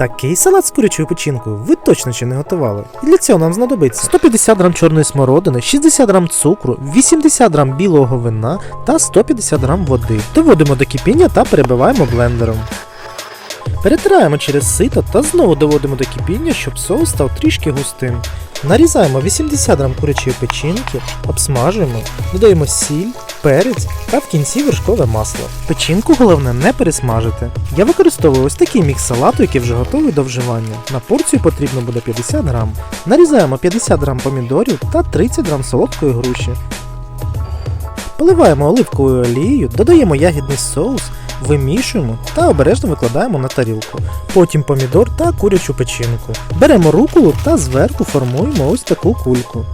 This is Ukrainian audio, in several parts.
Такий салат з курячою печінкою ви точно ще не готували. І для цього нам знадобиться 150 грам чорної смородини, 60 грам цукру, 80 грам білого вина та 150 грам води. Доводимо до кипіння та перебиваємо блендером. Перетираємо через сито та знову доводимо до кипіння, щоб соус став трішки густим. Нарізаємо 80 грам курячої печінки, обсмажуємо, додаємо сіль, перець та в кінці вершкове масло. Печінку головне не пересмажити. Я використовую ось такий мікс салату, який вже готовий до вживання. На порцію потрібно буде 50 грам. Нарізаємо 50 грам помідорів та 30 грам солодкої груші. Поливаємо оливковою олією, додаємо ягідний соус, вимішуємо та обережно викладаємо на тарілку. Потім помідор та курячу печінку. Беремо руколу та зверху формуємо ось таку кульку.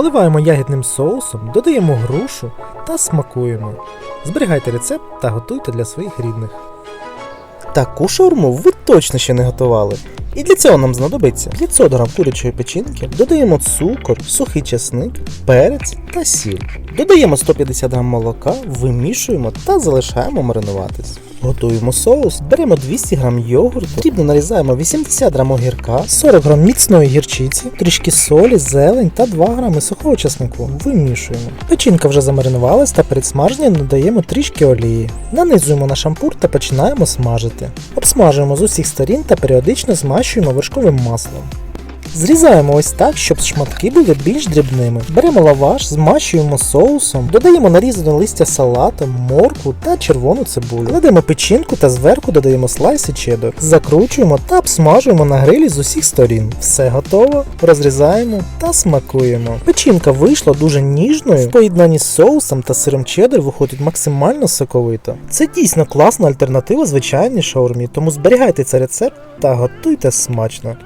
Поливаємо ягідним соусом, додаємо грушу та смакуємо. Зберігайте рецепт та готуйте для своїх рідних. Таку шаурму ви точно ще не готували. І для цього нам знадобиться 500 г курячої печінки, додаємо цукор, сухий чесник, перець та сіль. Додаємо 150 г молока, вимішуємо та залишаємо маринуватись. Готуємо соус, беремо 200 г йогурту, дрібно нарізаємо 80 г огірка, 40 г міцної гірчиці, трішки солі, зелень та 2 г сухого чеснику. Вимішуємо. Печінка вже замаринувалась та перед смаженням додаємо трішки олії. Нанизуємо на шампур та починаємо смажити. Обсмажуємо з усіх сторін та періодично змащуємо вершковим маслом. Зрізаємо ось так, щоб шматки були більш дрібними. Беремо лаваш, змащуємо соусом, додаємо нарізане листя салату, моркву та червону цибулю. Кладемо печінку та зверху додаємо слайси чеддер. Закручуємо та обсмажуємо на грилі з усіх сторін. Все готово, розрізаємо та смакуємо. Печінка вийшла дуже ніжною. В поєднанні з соусом та сиром чеддер виходить максимально соковито. Це дійсно класна альтернатива звичайній шаурмі, тому зберігайте цей рецепт та готуйте смачно.